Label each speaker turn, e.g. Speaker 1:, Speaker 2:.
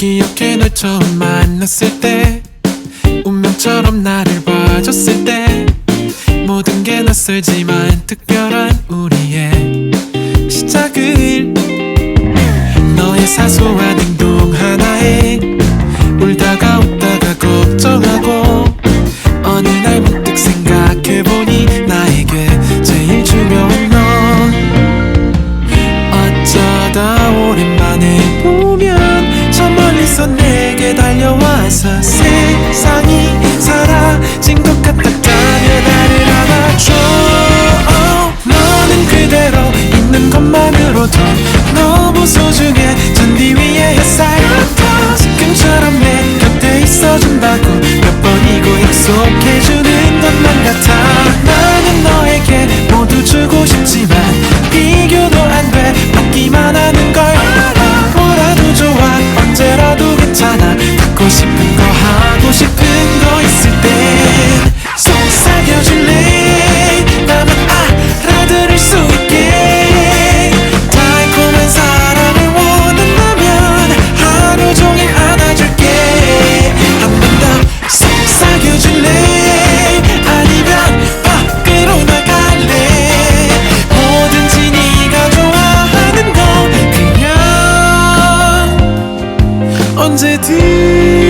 Speaker 1: 기억해 널 처음 만났을 때 운명처럼 나를 봐줬을 때 모든 게 낯설지만 특별한 우리의 시작을 너의 사소한 행동 하나에 sure. Wann seht?